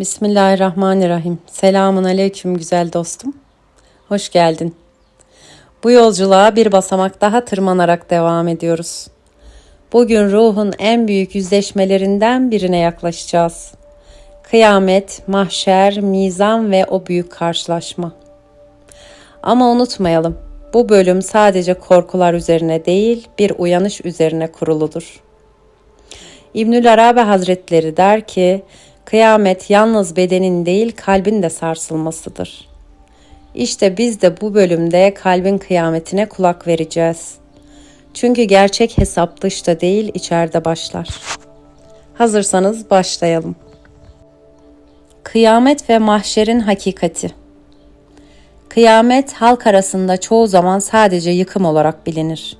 Bismillahirrahmanirrahim. Selamun aleyküm güzel dostum. Hoş geldin. Bu yolculuğa bir basamak daha tırmanarak devam ediyoruz. Bugün ruhun en büyük yüzleşmelerinden birine yaklaşacağız. Kıyamet, mahşer, mizan ve o büyük karşılaşma. Ama unutmayalım, bu bölüm sadece korkular üzerine değil, bir uyanış üzerine kuruludur. İbnül Arabi Hazretleri der ki, Kıyamet yalnız bedenin değil kalbin de sarsılmasıdır. İşte biz de bu bölümde kalbin kıyametine kulak vereceğiz. Çünkü gerçek hesap dışta değil içeride başlar. Hazırsanız başlayalım. Kıyamet ve mahşerin hakikati. Kıyamet halk arasında çoğu zaman sadece yıkım olarak bilinir.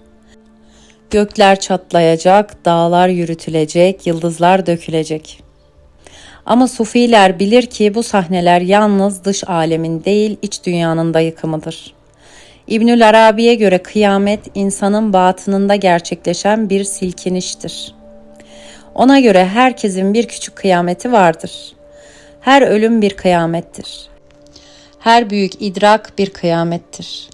Gökler çatlayacak, dağlar yürütülecek, yıldızlar dökülecek. Ama sufiler bilir ki bu sahneler yalnız dış alemin değil iç dünyanın da yıkımıdır. İbnül Arabi'ye göre kıyamet insanın batınında gerçekleşen bir silkiniştir. Ona göre herkesin bir küçük kıyameti vardır. Her ölüm bir kıyamettir. Her büyük idrak bir kıyamettir.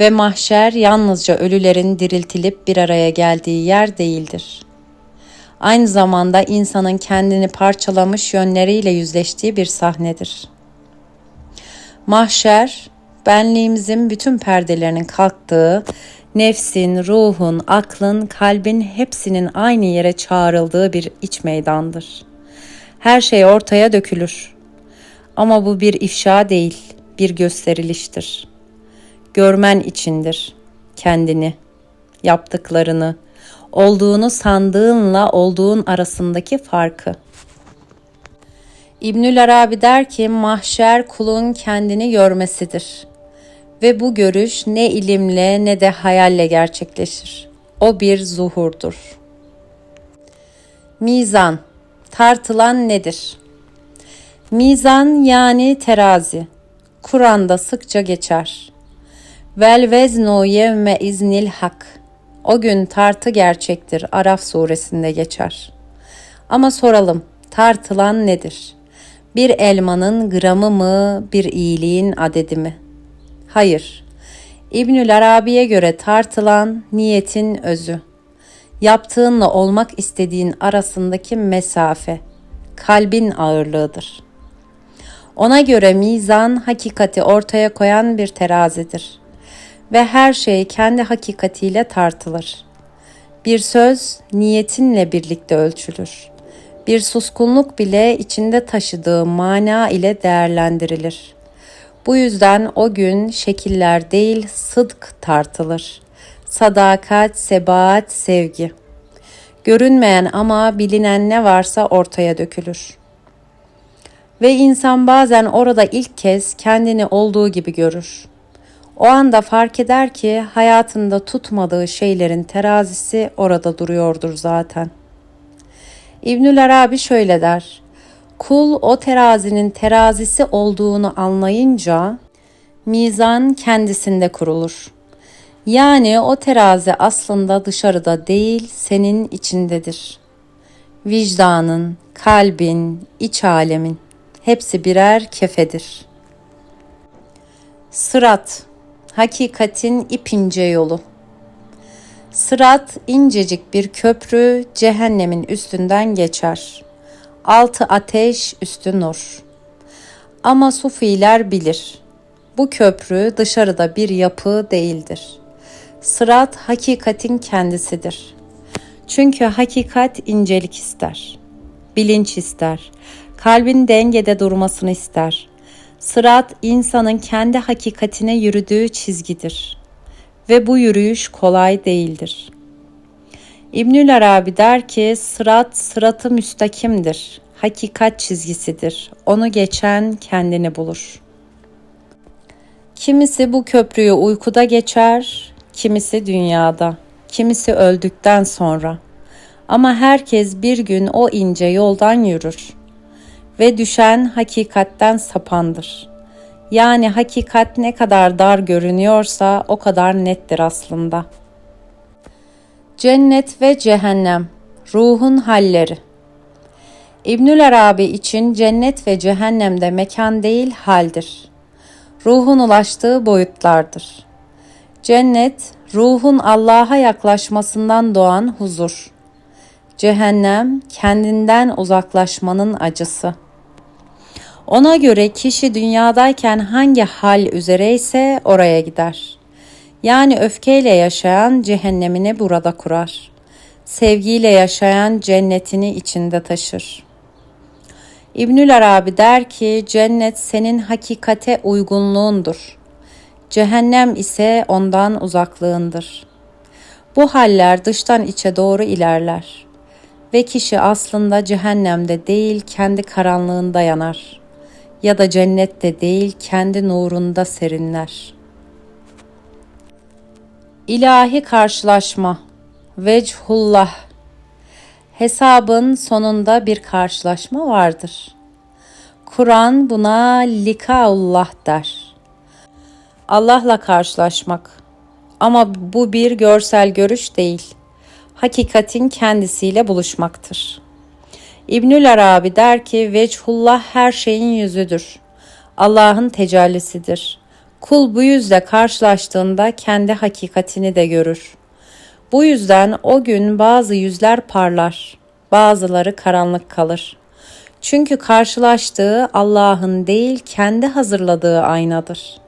Ve mahşer yalnızca ölülerin diriltilip bir araya geldiği yer değildir.'' Aynı zamanda insanın kendini parçalamış yönleriyle yüzleştiği bir sahnedir. Mahşer, benliğimizin bütün perdelerinin kalktığı, nefsin, ruhun, aklın, kalbin hepsinin aynı yere çağrıldığı bir iç meydandır. Her şey ortaya dökülür. Ama bu bir ifşa değil, bir gösteriliştir. Görmen içindir kendini, yaptıklarını, olduğunu sandığınla olduğun arasındaki farkı. İbnül Arabi der ki mahşer kulun kendini görmesidir. Ve bu görüş ne ilimle ne de hayalle gerçekleşir. O bir zuhurdur. Mizan tartılan nedir? Mizan yani terazi. Kur'an'da sıkça geçer. Vel veznu yevme iznil hak. O gün tartı gerçektir. Araf suresinde geçer. Ama soralım, tartılan nedir? Bir elmanın gramı mı, bir iyiliğin adedi mi? Hayır. İbnül Arabi'ye göre tartılan niyetin özü. Yaptığınla olmak istediğin arasındaki mesafe, kalbin ağırlığıdır. Ona göre mizan hakikati ortaya koyan bir terazidir.'' Ve her şey kendi hakikatiyle tartılır. Bir söz niyetinle birlikte ölçülür. Bir suskunluk bile içinde taşıdığı mana ile değerlendirilir. Bu yüzden o gün şekiller değil sıdk tartılır. Sadakat, sebaat, sevgi. Görünmeyen ama bilinen ne varsa ortaya dökülür. Ve insan bazen orada ilk kez kendini olduğu gibi görür. O anda fark eder ki hayatında tutmadığı şeylerin terazisi orada duruyordur zaten. İbnül Arabi şöyle der. Kul o terazinin terazisi olduğunu anlayınca mizan kendisinde kurulur. Yani o terazi aslında dışarıda değil senin içindedir. Vicdanın, kalbin, iç alemin hepsi birer kefedir. Sırat Hakikatin ipince yolu. Sırat incecik bir köprü cehennemin üstünden geçer. Altı ateş, üstü nur. Ama sufiler bilir. Bu köprü dışarıda bir yapı değildir. Sırat hakikatin kendisidir. Çünkü hakikat incelik ister. Bilinç ister. Kalbin dengede durmasını ister.'' Sırat insanın kendi hakikatine yürüdüğü çizgidir ve bu yürüyüş kolay değildir. İbnül Arabi der ki sırat sıratı müstakimdir, hakikat çizgisidir. Onu geçen kendini bulur. Kimisi bu köprüyü uykuda geçer, kimisi dünyada, kimisi öldükten sonra. Ama herkes bir gün o ince yoldan yürür.'' Ve düşen hakikatten sapandır. Yani hakikat ne kadar dar görünüyorsa o kadar nettir aslında. Cennet ve cehennem, ruhun halleri. İbnül Arabi için cennet ve cehennemde mekan değil haldir. Ruhun ulaştığı boyutlardır. Cennet, ruhun Allah'a yaklaşmasından doğan huzur. Cehennem, kendinden uzaklaşmanın acısı. Ona göre kişi dünyadayken hangi hal üzereyse oraya gider. Yani öfkeyle yaşayan cehennemini burada kurar. Sevgiyle yaşayan cennetini içinde taşır. İbnül Arabi der ki cennet senin hakikate uygunluğundur. Cehennem ise ondan uzaklığındır. Bu haller dıştan içe doğru ilerler ve kişi aslında cehennemde değil kendi karanlığında yanar ya da cennette değil kendi nurunda serinler. İlahi karşılaşma Vechullah Hesabın sonunda bir karşılaşma vardır. Kur'an buna likaullah der. Allah'la karşılaşmak. Ama bu bir görsel görüş değil. Hakikatin kendisiyle buluşmaktır. İbnül Arabi der ki vechullah her şeyin yüzüdür. Allah'ın tecellisidir. Kul bu yüzle karşılaştığında kendi hakikatini de görür. Bu yüzden o gün bazı yüzler parlar, bazıları karanlık kalır. Çünkü karşılaştığı Allah'ın değil kendi hazırladığı aynadır.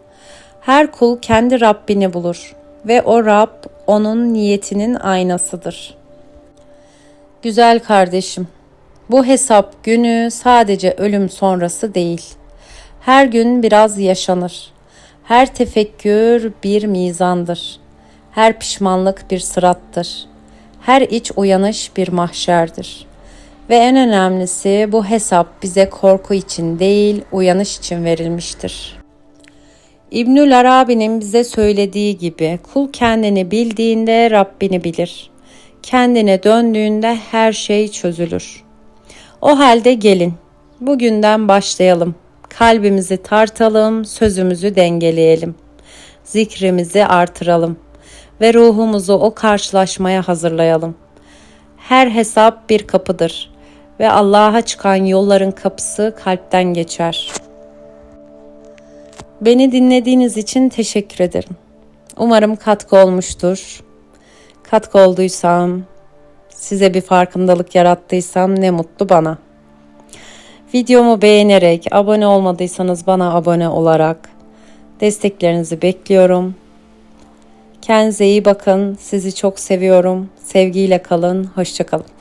Her kul kendi Rabbini bulur ve o Rab onun niyetinin aynasıdır. Güzel kardeşim, bu hesap günü sadece ölüm sonrası değil. Her gün biraz yaşanır. Her tefekkür bir mizandır. Her pişmanlık bir sırattır. Her iç uyanış bir mahşerdir. Ve en önemlisi bu hesap bize korku için değil, uyanış için verilmiştir. İbnül Arabi'nin bize söylediği gibi kul kendini bildiğinde Rabbini bilir. Kendine döndüğünde her şey çözülür. O halde gelin, bugünden başlayalım. Kalbimizi tartalım, sözümüzü dengeleyelim. Zikrimizi artıralım ve ruhumuzu o karşılaşmaya hazırlayalım. Her hesap bir kapıdır ve Allah'a çıkan yolların kapısı kalpten geçer. Beni dinlediğiniz için teşekkür ederim. Umarım katkı olmuştur. Katkı olduysam, size bir farkındalık yarattıysam ne mutlu bana. Videomu beğenerek, abone olmadıysanız bana abone olarak desteklerinizi bekliyorum. Kendinize iyi bakın. Sizi çok seviyorum. Sevgiyle kalın. Hoşçakalın.